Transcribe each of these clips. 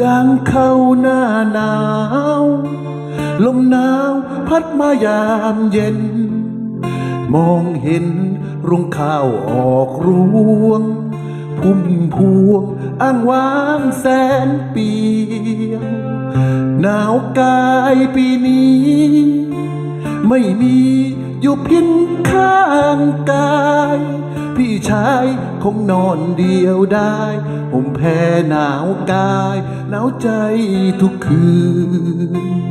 ยางเข้าหน้าหนาว ลมหนาวพัดมายามเย็น มองเห็นรุงข้าวออกรวง พุ่มพวงอ้างว้างแสนเปียวหนาวกายปีนี้ ไม่มีอยู่เพินข้างกาย ชายคงนอนเดียวได้ห่มแพ้หนาวกายหนาวใจทุกคืน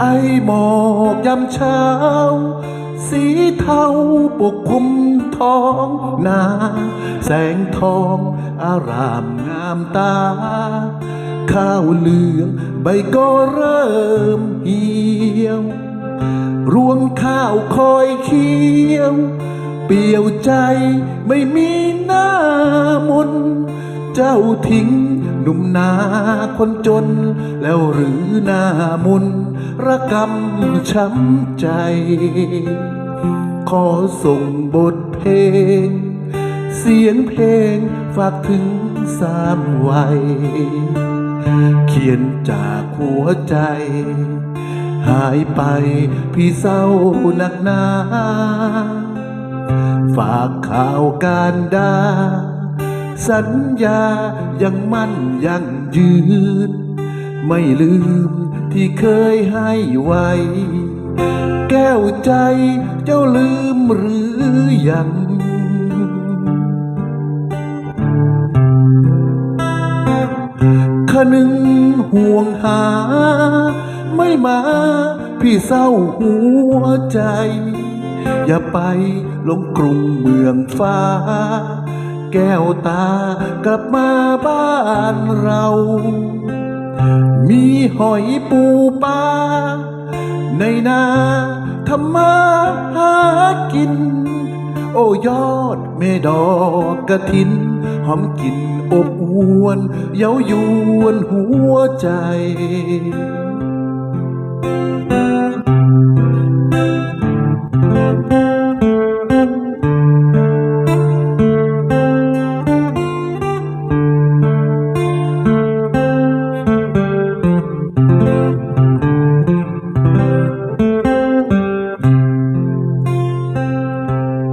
ไอหมอกยามเช้า สีเทาปกคลุมท้องนา แสงทองอารามงามตา ข้าวเหลืองใบก็เริ่มเหี่ยว รวงข้าวคอยเคี้ยว เปี่ยวใจไม่มีหน้ามน เจ้าทิ้งหนุ่มนาคนจน แล้วหรือหน้ามนระกำช้ำใจ ขอส่งบทเพลง เสียงเพลงฝากถึงสามวัย เขียนจากหัวใจ หายไปพี่เศร้าหนักหนา ฝากข่าวการดา สัญญายังมั่นยังยืน ไม่ลืมที่เคยให้ไว้ แก้วใจเจ้าลืมหรือยังคนึงห่วงหา ไม่มา พี่เศร้าหัวใจ อย่าไปลงกรุงเมืองฟ้า แก้วตากลับมาบ้านเรา มีหอยปูปลาในนาทำมาหากิน โอ้ยอดเมดอกกระถิน หอมกลิ่นอบอวน เย้ายวนหัวใจ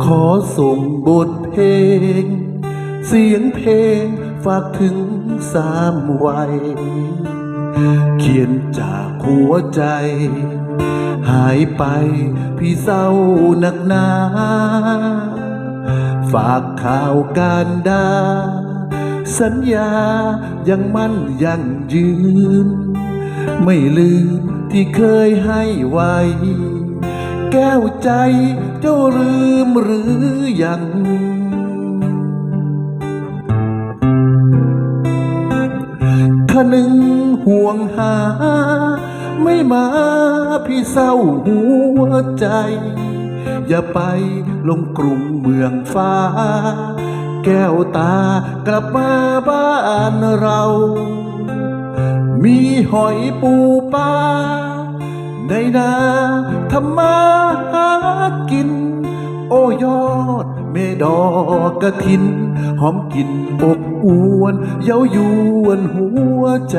ขอส่งบทเพลง เสียงเพลงฝากถึงสามวัย เขียนจากหัวใจ หายไปพี่เศร้าหนักหนา ฝากข่าวการดา สัญญายังมั่นยังยืน ไม่ลืมที่เคยให้ไว้ แก้วใจเจ้าลืมหรือยังคนึง ห่วงหา ไม่มาพี่เศร้าหัวใจ อย่าไปลงกรุงเมืองฟ้า แก้วตากลับมาบ้านเรา มีหอยปูปลาในนาทำมาหากิน โอ้ยอด เมดอกกระถิน หอมกลิ่นอบอวนเย้ายวนหัวใจ